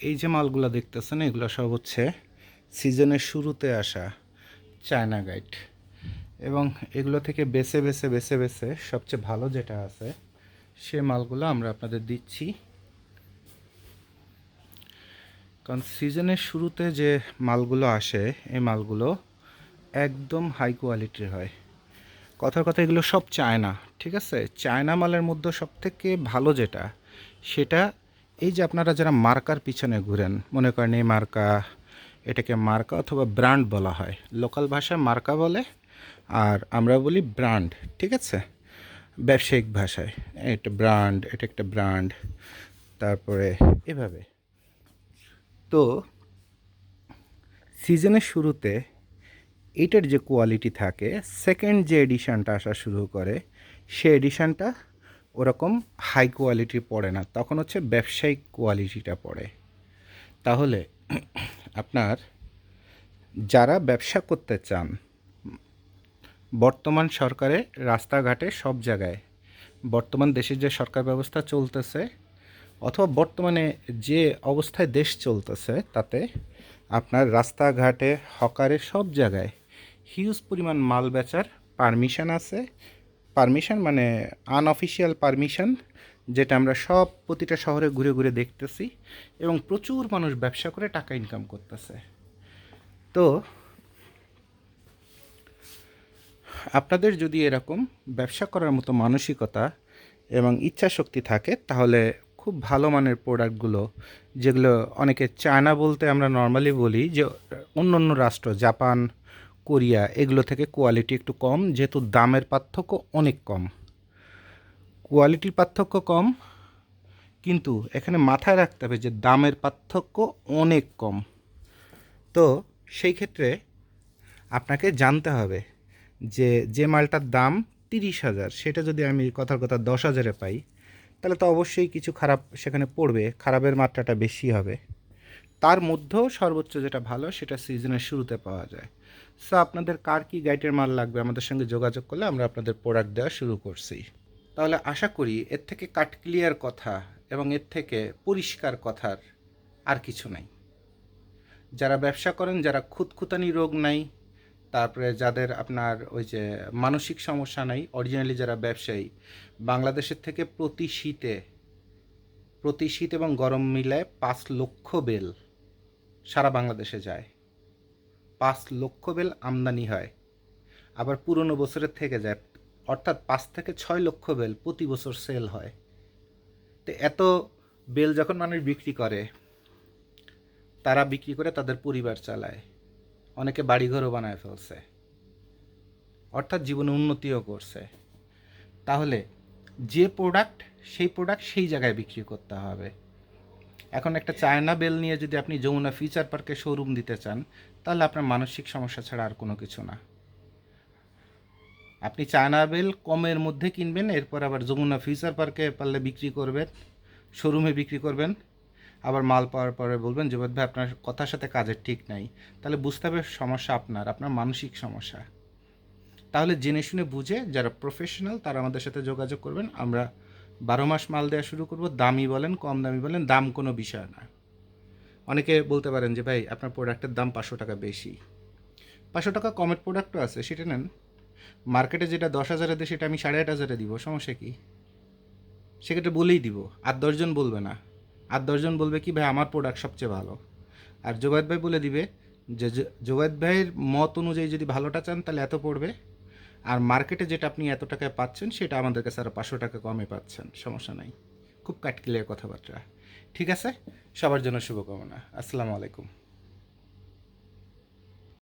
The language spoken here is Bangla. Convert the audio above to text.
এই যে মালগুলো দেখতেছেন, এগুলো সব হচ্ছে সিজনের শুরুতে আসা চায়না গাইড। এবং এগুলো থেকে বেছে বেছে বেছে বেছে সবচেয়ে ভালো যেটা আছে, সে মালগুলো আমরা আপনাদের দিচ্ছি। কারণ সিজনের শুরুতে যে মালগুলো আসে, এই মালগুলো একদম হাই কোয়ালিটির হয়। কথার কথা, এগুলো সব চায়না, ঠিক আছে? চায়না মালের মধ্যে সব থেকে ভালো যেটা, সেটা এই যে আপনারা যারা মার্কার পিছনে ঘুরেন, মনে করেন এই মার্কা এটাকে মার্কা অথবা ব্র্যান্ড বলা হয়। লোকাল ভাষায় মার্কা বলে, আর আমরা বলি ব্র্যান্ড, ঠিক আছে? ব্যবসায়িক ভাষায়। এটা ব্র্যান্ড, এটা একটা ব্র্যান্ড, তারপরে এভাবে। তো সিজনের শুরুতে এটার যে কোয়ালিটি থাকে, সেকেন্ড যে এডিশানটা আসা শুরু করে, সে এডিশনটা ওরকম হাই কোয়ালিটি পড়ে না, তখন হচ্ছে ব্যবসায়িক কোয়ালিটিটা পড়ে। তাহলে আপনার যারা ব্যবসা করতে চান, বর্তমান সরকারে রাস্তাঘাটে সব জায়গায়, বর্তমান দেশের যে সরকার ব্যবস্থা চলতেছে, অথবা বর্তমানে যে অবস্থায় দেশ চলতেছে, তাতে আপনার রাস্তাঘাটে, হকারে সব জায়গায় হিউজ পরিমাণ মাল বেচার পারমিশন আছে পারমিশন মানে আনঅফিসিয়াল পারমিশন যেটা আমরা সব প্রতিটা শহরে ঘুরে ঘুরে দেখতেছি এবং প্রচুর মানুষ ব্যবসা করে টাকা ইনকাম করতেছে। তো আপনাদের যদি এরকম ব্যবসা করার মতো মানসিকতা এবং ইচ্ছা শক্তি থাকে, তাহলে খুব ভালো মানের প্রোডাক্টগুলো, যেগুলো অনেকে চায়না বলতে আমরা নর্মালি বলি, যে অন্য অন্য রাষ্ট্র, জাপান কোরিয়া, এগুলো থেকে কোয়ালিটি একটু কম, যেহেতু দামের পার্থক্য অনেক কম। কোয়ালিটির পার্থক্য কম, কিন্তু এখানে মাথায় রাখতে হবে যে দামের পার্থক্য অনেক কম। তো সেই ক্ষেত্রে আপনাকে জানতে হবে যে যে মালটার দাম তিরিশ হাজার, সেটা যদি আমি কথার কথা দশ হাজারে পাই, তাহলে তো অবশ্যই কিছু খারাপ সেখানে পড়বে, খারাপের মাত্রাটা বেশি হবে। তার মধ্যেও সর্বোচ্চ যেটা ভালো, সেটা সিজনের শুরুতে পাওয়া যায়। সো আপনাদের কার কি গাইডের মাল লাগবে? আমাদের সঙ্গে যোগাযোগ করলে আমরা আপনাদের প্রোডাক্ট দেওয়া শুরু করছি। তাহলে আশা করি এর থেকে কাট ক্লিয়ার কথা এবং এর থেকে পরিষ্কার কথার আর কিছু নাই। যারা ব্যবসা করেন, যারা খুঁতখুতানি রোগ নাই, তারপরে যাদের আপনার ওই যে মানসিক সমস্যা নাই অরিজিনালি যারা ব্যবসায়ী, বাংলাদেশের থেকে প্রতি শীতে, প্রতি শীত এবং গরম মিলায় পাঁচ লক্ষ বেল সারা বাংলাদেশে যায়। পাঁচ লক্ষ বেল আমদানি হয়। আবার পুরনো বছরের থেকে যায়, অর্থাৎ পাঁচ থেকে ছয় লক্ষ বেল প্রতি বছর সেল হয়। তো এত বেল যখন মানুষ বিক্রি করে, তারা বিক্রি করে তাদের পরিবার চালায়। অনেকে বাড়িঘরও বানায় ফেলছে। অর্থাৎ জীবনে উন্নতিও করছে। তাহলে যে প্রোডাক্ট সেই প্রোডাক্ট সেই জায়গায় বিক্রি করতে হবে। এখন একটা চায়না বেল নিয়ে যদি আপনি যমুনা ফিচার পার্কে শোরুম দিতে চান, তাহলে আপনার মানসিক সমস্যা ছাড়া আর কোনো কিছু না। আপনি চায়না বেল কমের মধ্যে কিনবেন, এরপর আবার যমুনা ফিউচার পার্কে পারলে বিক্রি করবেন শোরুমে বিক্রি করবেন। আবার মাল পাওয়ার পরে বলবেন যে ভাই, আপনার কথার সাথে কাজের ঠিক নাই। তাহলে বুঝতে হবে সমস্যা আপনার আপনার মানসিক সমস্যা। তাহলে জেনে শুনে বুঝে যারা প্রফেশনাল তারা আমাদের সাথে যোগাযোগ করবেন। আমরা বারো মাস মাল দেওয়া শুরু করব, দামি বলেন, কম দামি বলেন, দাম কোনো বিষয় না। অনেকে বলতে পারেন যে, ভাই, আপনার প্রোডাক্টের দাম পাঁচশো টাকা বেশি। পাঁচশো টাকা কমের প্রোডাক্টও আছে, সেটা নেন। মার্কেটে যেটা দশ হাজারে দেয়, সেটা আমি সাড়ে আট হাজারে দিব, সমস্যা কি? সেক্ষেত্রে বলেই দিব, আর দশজন বলবে না। আর দশজন বলবে কি, ভাই, আমার প্রোডাক্ট সবচেয়ে ভালো। আর জোবায়ত ভাই বলে দিবে যে জোবায়ত ভাইয়ের মত অনুযায়ী যদি ভালোটা চান, তাহলে এত পড়বে? আর মার্কেটে যেটা আপনি এত টাকায় পাচ্ছেন, সেটা আমাদের কাছে আরও পাঁচশো টাকা কমে পাচ্ছেন। সমস্যা নাই। খুব কাটকিলের কথাবার্তা। ঠিক আছে? সবার জন্য শুভকামনা। আসসালামু আলাইকুম।